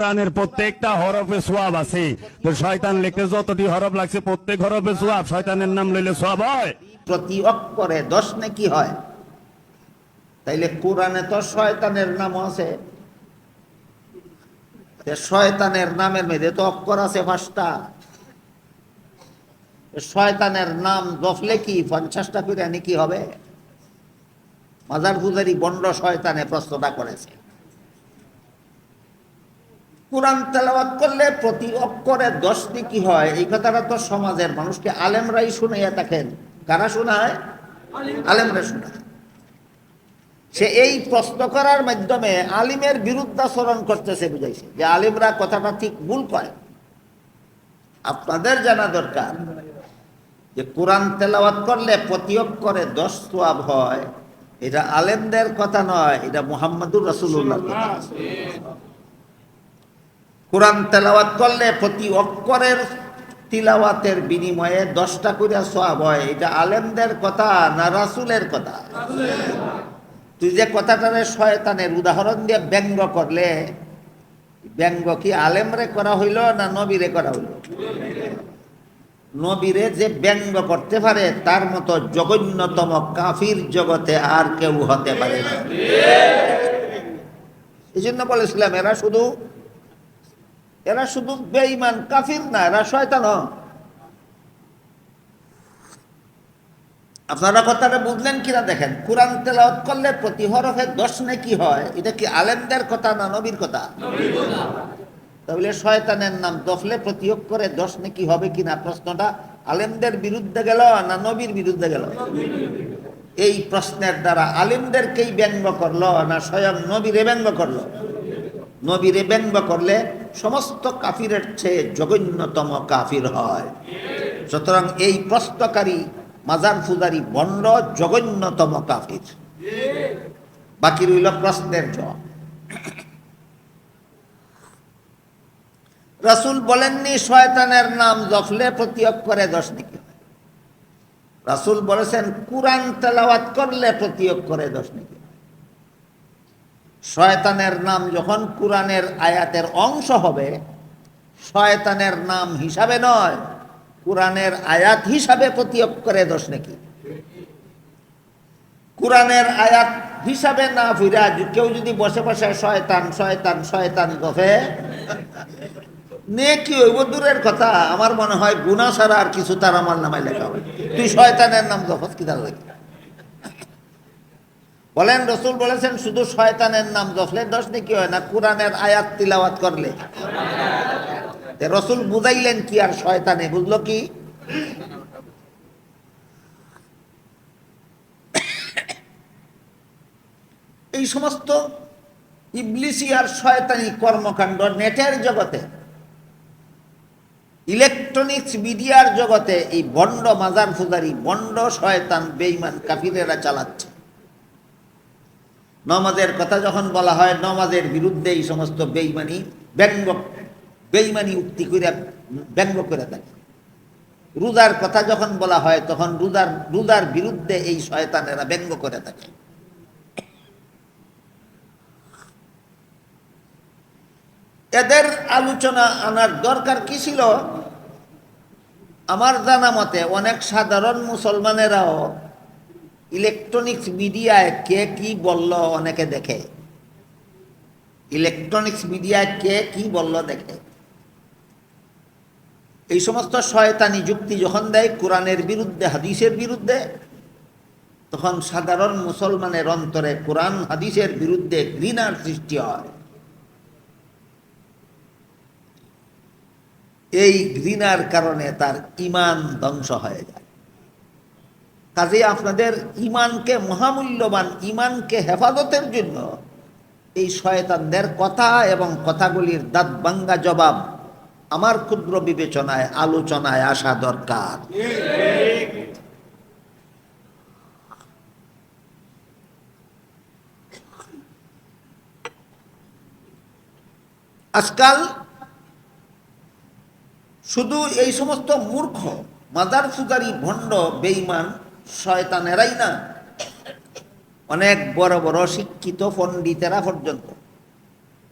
কোরআনের প্রত্যেকটা হরফে সোয়াব আছে। তো শয়তান লিখতে যতটি হরফ লাগছে, প্রত্যেক হরফে সোয়াব। শয়তানের নাম লইলে সোয়াব হয়। প্রতি অক্ষরে দশ নাকি হয়। তাইলে কোরআনে তো শয়তানের নাম আছে। শয়তানের নামের মেয়েদের তো অক্ষর আছে পাঁচটা। শয়তানের নাম দফলে কি পঞ্চাশটা করে নাকি হবে। মাজার পূজারি বন্ড শয়তানে প্রশ্নটা করেছে। কোরআন তেলাওয়াত করলে প্রতি অক্ষরে দশ কি হয়? এই কথাটা তো সমাজের মানুষকে আলেমরাই শুনাইয়া থাকেন। কারা শোনায়? আলেমরা শোনায়। সে এই প্রশ্ন করার মাধ্যমে আলিমের বিরুদ্ধাচরণ করতেছে, বুঝাইছে। যে আলিমরা কথাটা ঠিক ভুল করে। আপনাদের জানা দরকার যে কোরআন তেলাওয়াত করলে প্রতি অক্ষরে দশ সোয়াব হয়। এটা আলেমদের কথা নয়, এটা মুহাম্মদুর রসুল্লাহ কথা। কোরআন তেলাওয়াত করলে প্রতি অক্ষরের তিলাওয়াতের বিনিময়ে দশটা করে সোয়াব হয়। এটা আলেমদের কথা না রাসুলের কথা? তুই যে কথাটারে শয়তানের উদাহরণ দিয়ে ব্যঙ্গ করলে, ব্যঙ্গ কি আলেমরে করা হইল না নবীরে করা হইল? নবীরে যে ব্যঙ্গ করতে পারে, তার মতো জঘন্যতম কাফির জগতে আর কেউ হতে পারে না। এই জন্য বলেছিলাম, এরা শুধু এরা শুধু বেঈমান কাফির না এরা শয়তান আপনারা কথাটা বুঝলেন কিনা দেখেন। কোরআন তেলাওয়াত করলে প্রতি হরফে দশ কি হয়? এটা কি আলেমদের কথা না নবীর কথা? তাহলে শয়তানের নাম দফলে প্রতি অক্ষরে দশ কি হবে কিনা প্রশ্নটা আলেমদের বিরুদ্ধে গেল না নবীর বিরুদ্ধে গেল? এই প্রশ্নের দ্বারা আলেমদেরকেই ব্যঙ্গ করল না স্বয়ং নবীরে ব্যঙ্গ করল? নবীরে ব্যঙ্গ করলে সমস্ত কাফিরের চেয়ে জঘন্যতম কাফির হয়। সুতরাং এই প্রশ্নকারী, মাজার ফুজারি বন্ড জঘন্যতম কাফির। বাকি রইল প্রশ্নের জবাব। রাসুল বলেননি, শয়তানের নাম জফলে প্রতি অক্ষরে দশ দিকে রাসুল বলেছেন, কুরআন তেলাওয়াত করলে প্রতি অক্ষরে দশ দিকে শয়তানের নাম যখন কোরআনের আয়াতের অংশ হবে, শয়তানের নাম হিসাবে নয়, কোরআনের আয়াত হিসাবে প্রতি অক্ষরে দোষ নাকি? কোরআনের আয়াত হিসাবে না ফিরা কেউ যদি বসে বসে শয়তান শয়তান শয়তান গফে নে দূরের কথা, আমার মনে হয় গুণা ছাড়া আর কিছু তার আমার নামে লেখা হয় তুই শয়তানের নাম গফত কি তার লাগে? বলেন, রসুল বলেছেন, শুধু শয়তানের নাম জফলে দোষ নাকি হয় না? কোরআনের আয়াত তিলাওয়াত করলে। রসুল বুঝাইলেন কি আর শয়তানে, বুঝলো কি? এই সমস্ত ইবলিসি আর শয়তানি কর্মকাণ্ড নেটের জগতে, ইলেকট্রনিক্স মিডিয়ার জগতে এই বন্ড মাজার ফুজারি বন্ড শয়তান বেইমান কাফিরেরা চালাচ্ছে। নমাজের কথা যখন বলা হয়, নমাজের বিরুদ্ধে এই সমস্ত বেইমানি ব্যঙ্গ বেইমানি উক্তি করে ব্যঙ্গ করে থাকে। রোজার কথা যখন বলা হয়, তখন রোজার রোজার বিরুদ্ধে এই শয়তানেরা ব্যঙ্গ করে থাকে। এদের আলোচনা আনার দরকার কি ছিল? আমার জানা মতে অনেক সাধারণ মুসলমানেরাও ইলেকট্রনিক্স মিডিয়ায় কে কি বলল অনেকে দেখে। ইলেকট্রনিক্স মিডিয়ায় কে কি বলল দেখে। এই সমস্ত শয়তানি যুক্তি যখন দেয়, কোরআনের বিরুদ্ধে, হাদিসের বিরুদ্ধে, তখন সাধারণ মুসলমানের অন্তরে কোরআন, হাদিসের বিরুদ্ধে ঘৃণার সৃষ্টি হয়। এই ঘৃণার কারণে তার ইমান ধ্বংস হয়ে যায়। কাজে আপনাদের ইমানকে মহামূল্যবান, ইমানকে হেফাজতের জন্য এই শয়তানদের কথা এবং কথাগুলির দাঁত বাঙ্গা জবাব আমার ক্ষুদ্র বিবেচনায়, আলোচনায় আসা দরকার। আজকাল শুধু এই সমস্ত মূর্খ, মাদার ফুজারি ভণ্ড বেইমান শয়তানেরাই না। অনেক বড় বড় শিক্ষিত পণ্ডিতেরা পর্যন্ত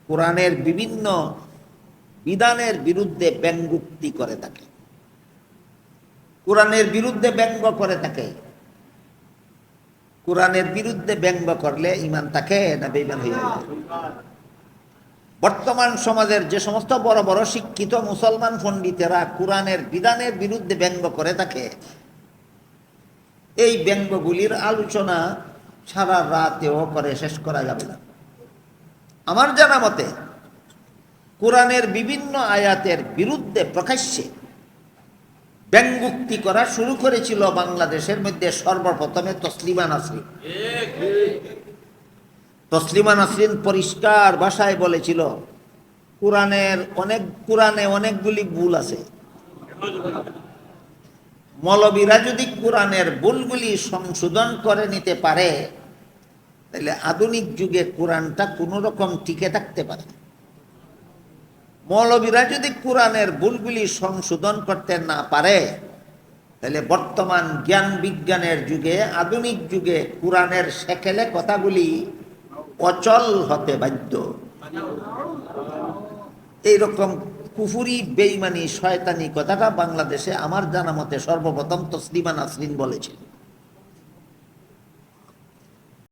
কোরআনের বিভিন্ন বিধানের বিরুদ্ধে ব্যঙ্গুক্তি করে থাকে। কোরআনের বিরুদ্ধে ব্যঙ্গ করে থাকে। কোরআনের বিরুদ্ধে ব্যঙ্গ করলে ইমান থাকে না বেইমান হয়ে যায় বর্তমান সমাজের যে সমস্ত বড় বড় শিক্ষিত মুসলমান পণ্ডিতেরা কোরআনের বিধানের বিরুদ্ধে ব্যঙ্গ করে থাকে এই ব্যঙ্গগুলির আলোচনা সারা রাতেও করে, শেষ করা যাবে না। আমার জানা মতে, কোরআনের বিভিন্ন আয়াতের বিরুদ্ধে প্রকাশ্যে ব্যঙ্গুক্তি করা শুরু করেছিল বাংলাদেশের মধ্যে সর্বপ্রথমে তসলিমা নাসরিন। তসলিমা নাসরিন পরিষ্কার ভাষায় বলেছিল, কোরআনের অনেক, কোরআনে অনেকগুলি ভুল আছে। মৌলবীরা যদি কোরআনের ভুলগুলি সংশোধন করে নিতে পারে, তাহলে আধুনিক যুগে কোরআনটা কোনো রকম টিকে থাকতে পারে মৌলবীরা যদি কোরআনের ভুলগুলি সংশোধন করতে না পারে, তাহলে বর্তমান জ্ঞান বিজ্ঞানের যুগে, আধুনিক যুগে কোরআনের সেকেলে কথাগুলি অচল হতে বাধ্য। এইরকম কুফুরি বেইমানি শয়তানি কথাটা বাংলাদেশে আমার জানা মতে সর্বপ্রথম তসলিমা নাসরিন বলেছিল